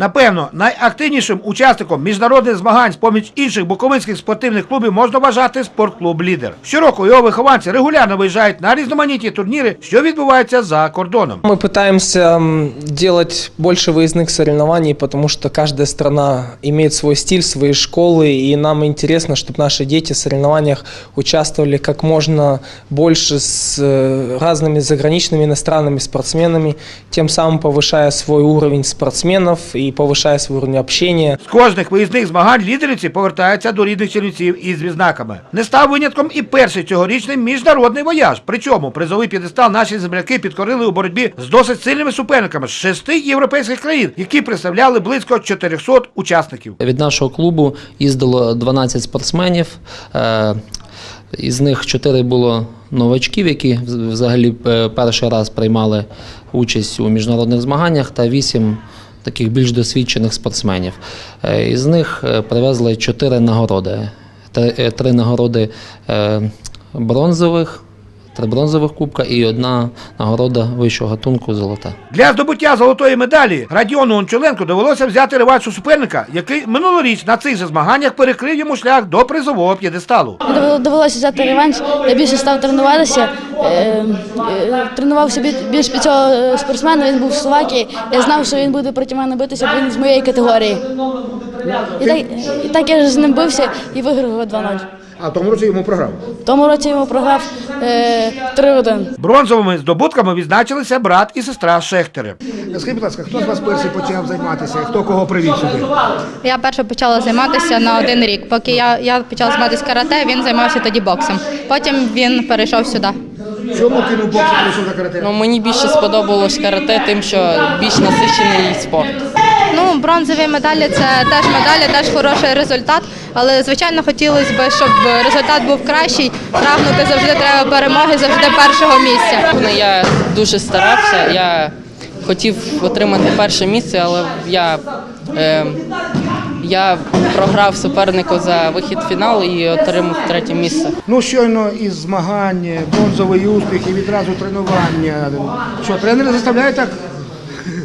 Напевно, найактивнішим учасником міжнародних змагань з поміж інших буковинських спортивних клубів можна вважати спортклуб Лідер. Щороку його вихованці регулярно виїжджають на різноманітні турніри, що відбуваються за кордоном. Мы пытаемся м, делать больше выездных соревнований, потому что каждая страна имеет свой стиль, свои школы, и нам интересно, чтобы наши дети в соревнованиях участвовали как можно больше с э, разными заграничными иностранными спортсменами, тем самым повышая свой уровень спортсменов и повышая свой уровень общения. З кожних виїзних змагань лідерівці повертаються до рідних чернівців із відзнаками. Не став винятком і перший цьогорічний міжнародний вояж. Причому призовий п'єдестал наші земляки підкорили у боротьбі з досить сильними суперниками з шести європейських країн, які представляли близько 400 учасників. Від нашого клубу їздило 12 спортсменів. Е, Із них 4 було новачків, які взагалі е, перший раз приймали участь у міжнародних змаганнях, та 8 таких більш досвідчених спортсменів. Е, Із них е, привезли 4 нагороди. Три, е, три нагороди бронзових, три бронзових кубка і одна нагорода вищого гатунку золота. Для здобуття золотої медалі Радіону Ончуленку довелося взяти реванш у суперника, який минулоріч на цих же змаганнях перекрив йому шлях до призового п'єдесталу. Довело- Довелося взяти реванш. Я більше став тренуватися. Е, е, тренувався більш під цього е, спортсмена. Він був в Словакії. Я знав, що він буде проти мене битися, бо він з моєї категорії. І так, і так я ж з ним бився і виграв його 2-0. А в тому році йому програв. В тому році йому програв е, 3-1. Бронзовими здобутками відзначилися брат і сестра Шехтери. Скажіть, будь ласка, хто з вас перший почав займатися? Хто кого привів сюди? Я перше почала займатися на один рік. Поки я, я почала займатися карате, він займався тоді боксом. Потім він перейшов сюди. Чому кинув бокс і прийшов на карате? Ну, мені більше сподобалось карате, тим, що більш насичений спорт. Ну, бронзові медалі це теж медалі, теж хороший результат. Але звичайно хотілося б, щоб результат був кращий. Прагнути завжди треба перемоги, завжди першого місця. Ну, Я дуже старався, я хотів отримати перше місце, але я, е, я програв супернику за вихід в фінал і отримав третє місце. Ну, щойно із змагань, бронзовий успіх і відразу тренування. Що, тренери заставляють так?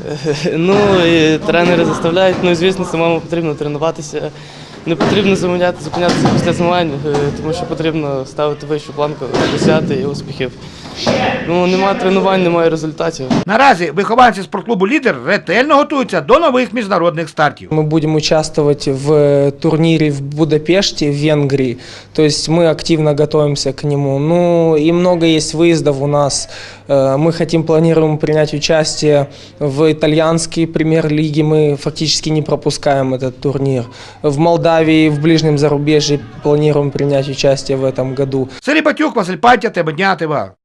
Ну, і тренери заставляють, ну, і, звісно, самому потрібно тренуватися. Не потрібно зупиняти, зупинятися після змагань, е, тому що потрібно ставити вищу планку, досягти успіхів. Ну, немає тренувань, немає результатів. Наразі вихованці спортклубу Лідер ретельно готуються до нових міжнародних стартів. Мы будем участвовать в э, турнире в Будапеште, в Венгрии. То есть мы активно готовимся к нему. Ну и много есть выездов у нас. Э, Мы хотим, планируем принять участие в итальянской премьер-лиге. Мы фактически не пропускаем этот турнир. В Молдавии, в ближнем зарубежье планируем принять участие в этом году. Сергій Батюк, Василь Паття, Тебе дня, Тива.